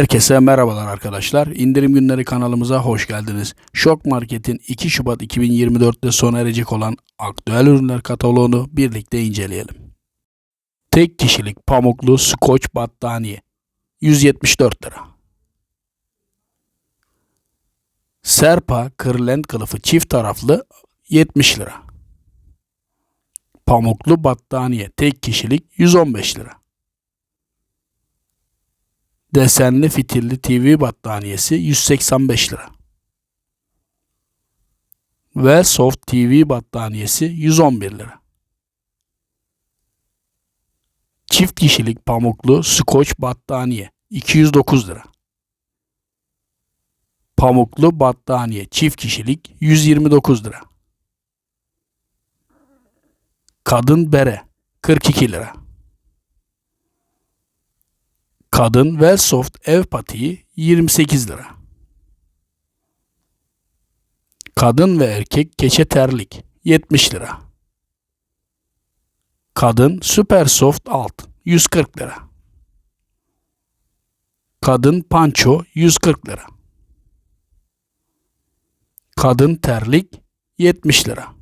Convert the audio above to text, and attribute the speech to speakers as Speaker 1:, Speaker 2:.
Speaker 1: Herkese merhabalar arkadaşlar. İndirim günleri kanalımıza hoş geldiniz. Şok Market'in 2 Şubat 2024'te sona erecek olan aktüel ürünler kataloğunu birlikte inceleyelim. Tek kişilik pamuklu skoç battaniye 174 lira. Serpa kırlent kılıfı çift taraflı 70 lira. Pamuklu battaniye tek kişilik 115 lira. Desenli fitilli TV battaniyesi 185 lira. Ve soft TV battaniyesi 111 lira. Çift kişilik pamuklu skoç battaniye 209 lira. Pamuklu battaniye çift kişilik 129 lira. Kadın bere 42 lira. Kadın ve soft ev patiği 28 lira. Kadın ve erkek keçe terlik 70 lira. Kadın süper soft alt 140 lira. Kadın panço 140 lira. Kadın terlik 70 lira.